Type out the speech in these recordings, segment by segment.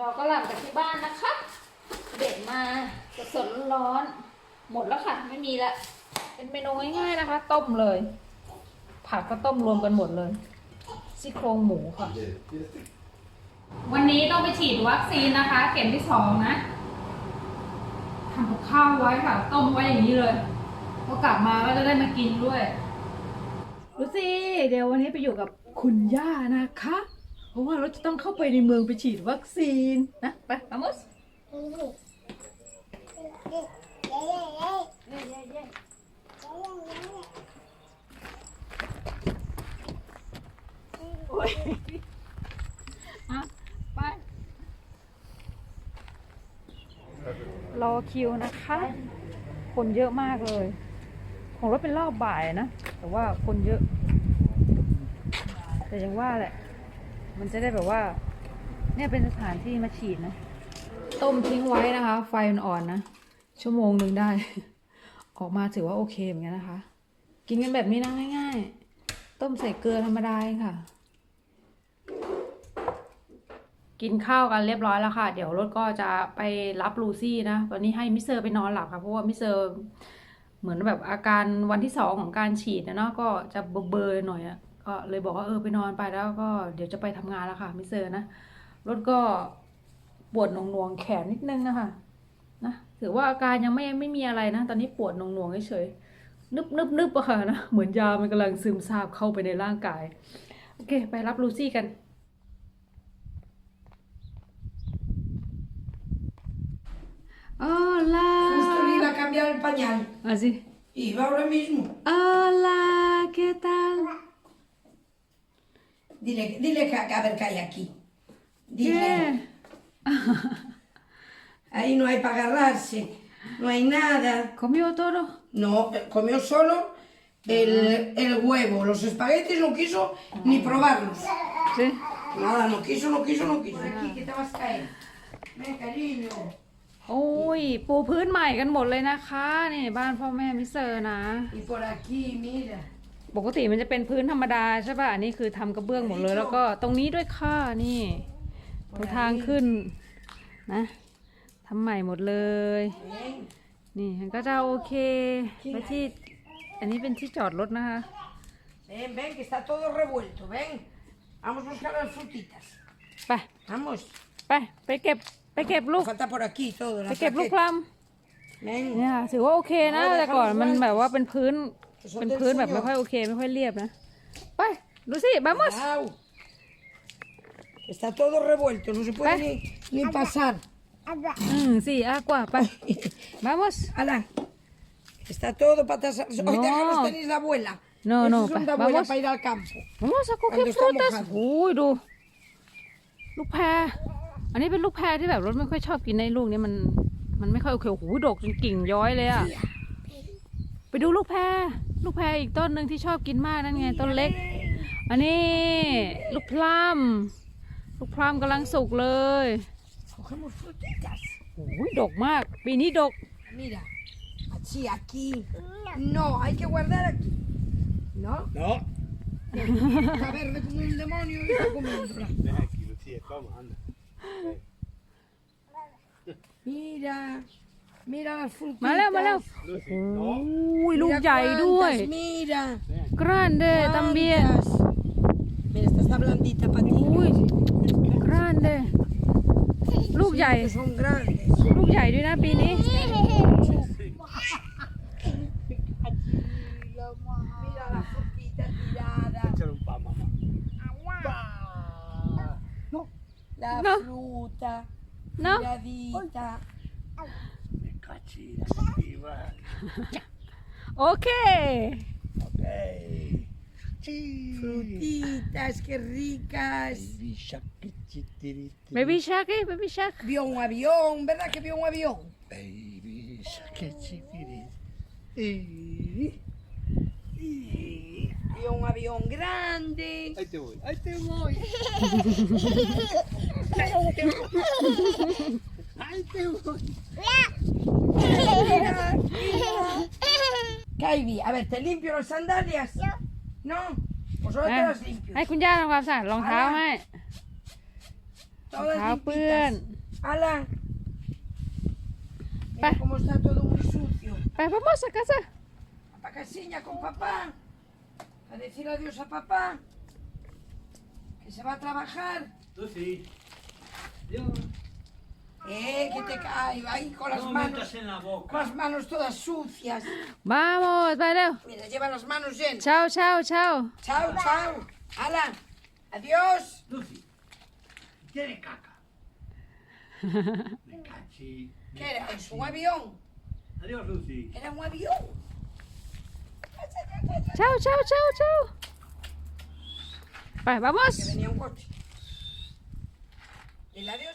ดอกกระหล่ำจากที่บ้านนะคะ เด็ดมาสดๆร้อนหมดแล้วค่ะ ไม่มีละ เป็นเมนูง่ายๆนะคะ ต้มเลย ผักก็ต้มรวมกันหมดเลยซี่โครงหมูค่ะ วันนี้ต้องไปฉีดวัคซีนนะคะ เข็มที่สองนะทำกับข้าวไว้ค่ะ ต้มไว้อย่างนี้เลยพอกลับมาก็จะได้มากินด้วยดูสิ เดี๋ยววันนี้ไปอยู่กับคุณย่านะคะ เพราะว่าเราจะต้องเข้าไปในเมืองไปฉีดวัคซีนนะไปตามสอะไปรอคิวนะคะ คนเยอะมากเลย ของรถเป็นรอบบ่ายนะ แต่ว่าคนเยอะ แต่ยังว่าแหละ มันจะได้แบบว่า เนี่ยเป็นสถานที่มาฉีดนะ ต้มทิ้งไว้นะคะ ไฟมันอ่อนนะ ชั่วโมงหนึ่งได้ ออกมาถือว่าโอเคเหมือนกันนะคะ กินกันแบบนี้นะง่ายๆ ต้มใส่เกลือธรรมดาเองค่ะ กินข้าวกันเรียบร้อยแล้วค่ะ เดี๋ยวรถก็จะไปรับลูซี่นะ วันนี้ให้มิเซอร์ไปนอนหลับค่ะ เพราะว่ามิเซอร์เหมือนแบบอาการวันที่สองของการฉีดนะเนาะ ก็จะเบลอๆหน่อยอะ ก็เลยบอกว่าเออไปนอนไปแล้วก็เดี๋ยวจะไปทำงานแล้วค่ะมิสเซอร์นะรถก็ปวดหน่วงๆแขนนิดนึงนะคะนะถือว่าอาการยังไม่ไม่มีอะไรนะ ตอนนี้ปวดหน่วงๆเฉยๆนึบนึบนึบอะค่ะนะเหมือนยามันกำลังซึมซาบเข้าไปในร่างกาย โอเค ไปรับลูซี่กัน Hola. Justo le iba a cambiar el pañal. Así. Y va ahora mismo. Hola, ¿qué tal? Dile, dile que a ver qué hay aquí. Dile. ¿Qué? Ahí no hay para agarrarse. No hay nada. ¿Comió todo? No, eh, comió solo el, el huevo. Los espaguetis no quiso ni probarlos. Sí. Nada, no quiso, no quiso, no quiso. Aquí, que te vas a caer. Ven, cariño. โอ้ย ปูพื้นใหม่กันหมดเลยนะคะ นี่บ้านพ่อแม่มิสเซอร์นะ Y por aquí, mira. ปกติมันจะเป็นพื้นธรรมดาใช่ป่ะอันนี้คือทำกระเบื้องหมดเลย แล้วก็ตรงนี้ด้วยค่ะนี่ตรงทางขึ้นนะทำใหม่หมดเลย Ven. นี่มันก็จะโอเคไปที่อันนี้เป็นที่จอดรถนะคะ Ven, ven, que está todo revuelto. Ven. Vamos a buscar las frutitas. ไป Vamos. ไปไปเก็บไปเก็บลูก Falta por aquí todo. ไป las เก็บลูกพ tarjetas. ลัม Ven. เนี่ยค่ะถือว่าโอเคนะเอาเลยแต่ก่อนครับมันแบบว่าเป็นพื้นส่วน เป็นพื้นแบบเดินไม่สุดยอดค่อยโอเค ไม่ค่อยเรียบนะ ไป ดูสิ vamos Cuidado. Está todo revuelto, no se puede Ve. ni, ni pasar. อืมสี่อากว่าไป vamos Ala. Está todo patas. Hoy No. déjanos tenéis la abuela. No, Esos no, son pa- de abuela vamos. para ir al campo. vamos a coger Cuando está frutas mojado. โอ้ยดู ลูกแพรอันนี้เป็นลูกแพรที่แบบรถไม่ค่อยชอบกินในลูกนี้มัน มันไม่ค่อยโอเคโอ้โหดกจนกิ่งย้อยเลยอะไปดูลูกแพร ลูกแพรอีกต้นหนึ่งที่ชอบกินมากนั่นไงต้นเล็ก อันนี้ลูกพลัมลูกพลัมกำลังสุกเลย Cogemos frutitas. โอ้ยดกมาก ปีนี้ดก Mira. Así, aquí. No, hay que guardar aquí. ¿No? No. Está verde como un demonio y está comiéndola. Ven aquí, Lucía, toma, anda. Mira. Mira las frutitas. มาแล้วมาแล้ว Lucy, โอ้ no. ยลูก Mira ใหญ่ด้วย cuántas, Mira. grande también ¿Cuántas? Mira, esta está blandita para ti. อุ้ย grande ลูกใหญ่ Que son grandes. ลูกใหญ่ด้วยนะปีนี้ Mira la frutita tirada. Échale un pan, mamá. Pa. La No. fruta No. tiradita. Me cachira, viva. chida, activa. ok. Ok. Sí. Frutitas, qué ricas. Baby shark, baby shark, baby shark. Vio un avión, ¿verdad que vio un avión? Baby shark, Baby Vio un avión grande. Ahí te voy, ahí te voy. ahí te voy. Ahí te voy. Kaibi, a ver, ¿te limpio las sandalias? No. Pues ahora อ่ะ te las limpio. ให้คุณย่าทำความสะอาดรองเท้าให้ todas เท้าเปื้อน limpitas. ¡Hala! Mira Pa. cómo está todo muy sucio. ไป vamos a casa Pa' casilla con papá. A decir adiós a papá. Que se va a trabajar. Lucy. Dios. Eh, que te cae ahí con las No me manos. metas en la Con boca. las manos todas sucias. vamos ไปเร็ว Mira, lleva las manos llenas. เช้าเช้าเช้า Chao, chao. ¡Hala! ¡Adiós! Lucy. Tiene caca. Me cachi. me ¿Qué era? ¿Es cachi. un avión? Adiós, Lucy. Era un avión. เช้าเช้าเช้าเช้าไป vamos Que venía un coche. Dile adiós.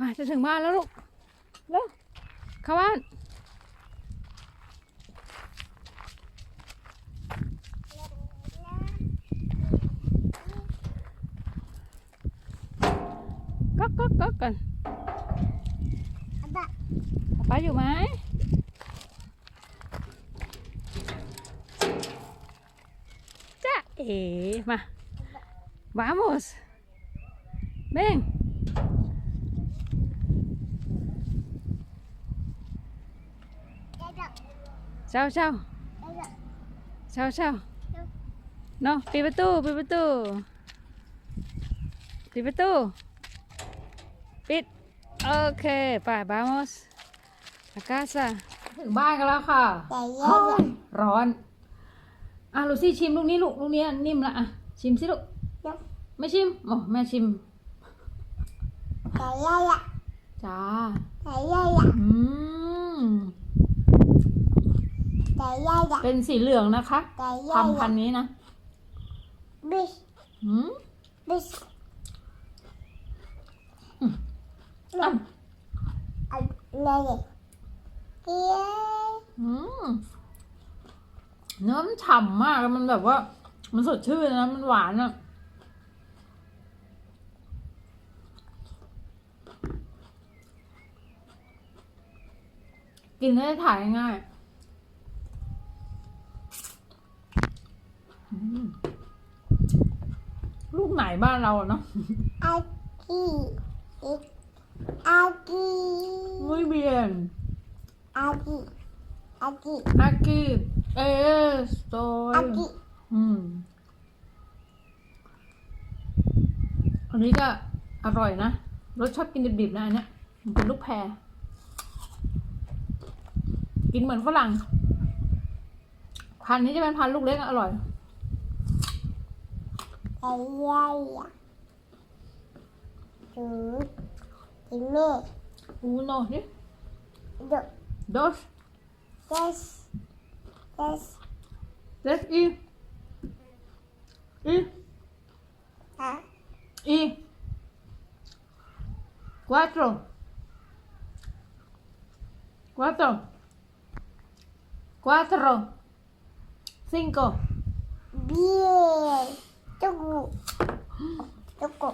มาจะถึงบ้านแล้วลูกเร็วเข้าบ้านก๊อกก๊อกก๊อกกันป้าอยู่ไหมจ้าเอ๋มา vamos ven Sao sao? Sao sao? No, ปิดประตูปิดประตูปิดประตูปิดโอเคไป vamos a casa ถึงบ้านกันแล้วค่ะฮ้อนร้อนอะลูซี่ชิมลูกนี้ลูกลูกนี้นิ่มละอะชิมสิลูกไม่ชิมโอ้แม่ชิมจ้าอืม เป็นสีเหลืองนะคะทำพันธุ์นี้นะอืมอะอืมเนื้อมันฉ่ำมากแล้วมันแบบว่า มันสดชื่นนะมันหวานอะกินได้ถ่ายง่ายอื ลูกไหนบ้านเราอะเนาะ Muy bien. Aquí estoy. อืมอันนี้ก็อร่อยนะรสชอบกินดิบๆนะอันเนี้ยมันเป็นลูกแพรกินเหมือนฝรั่งพันธุ์นี้จะเป็นพันธุ์ลูกเล็กอะอ ร่อย uno นี่ dos tres y y y cuatro cuatro cuatro cinco Bien. Tuku. Tuku.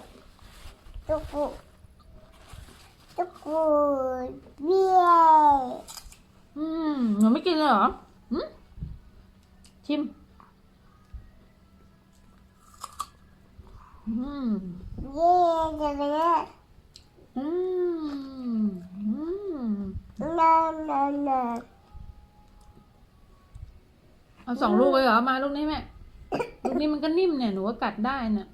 Tuku. Tuku. Bien. อืมหนูไม่กินเลยเหรออืมชิมอืม Bien, de verdad. อืมอืม No, no, no. เอาสองลูกเลยเหรอมาลูกนี้แม่ลูก นี้มันก็นิ่มเนี่ยหนูก็กัดได้น่ะ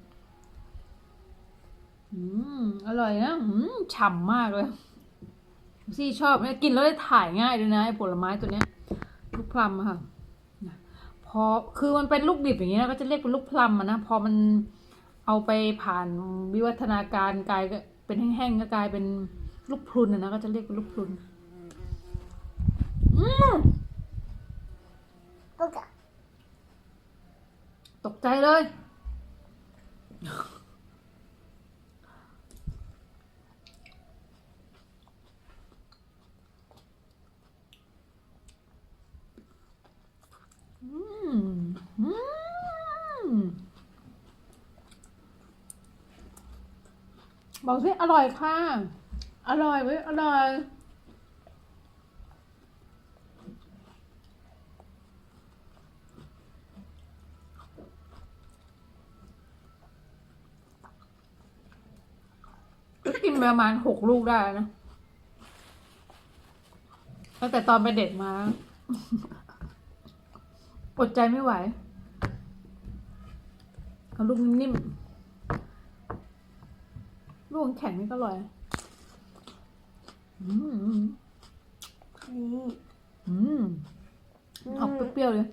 อืมอร่อยนะอืมฉ่ำมากเลยซี่ชอบเนี่ยกินแล้วได้ถ่ายง่ายด้วยนะไอ้ผลไม้ตัวเนี้ยลูกพลัมค่ะพอคือมันเป็นลูกดิบอย่างเงี้ยก็จะเรียกเป็นลูกพลัมนะพอมันเอาไปผ่านวิวัฒนาการกลายก็เป็นแห้งๆก็กลายเป็นลูกพรุนนะก็จะเรียกเป็นลูกพรุนอืม Puka. ตก ใจเลย อืม อืมบอกสิอร่อยค่ะ อร่อยเว้ยอร่อย อ มประมาณหกลูกได้นะตั้งแต่ตอนไปเด็ดมาอดใจไม่ไหว เอาลูกนิ่มๆลูกแข็งนี่ก็อร่อย อืม อืมอืมออกเปรี้ยวๆเลย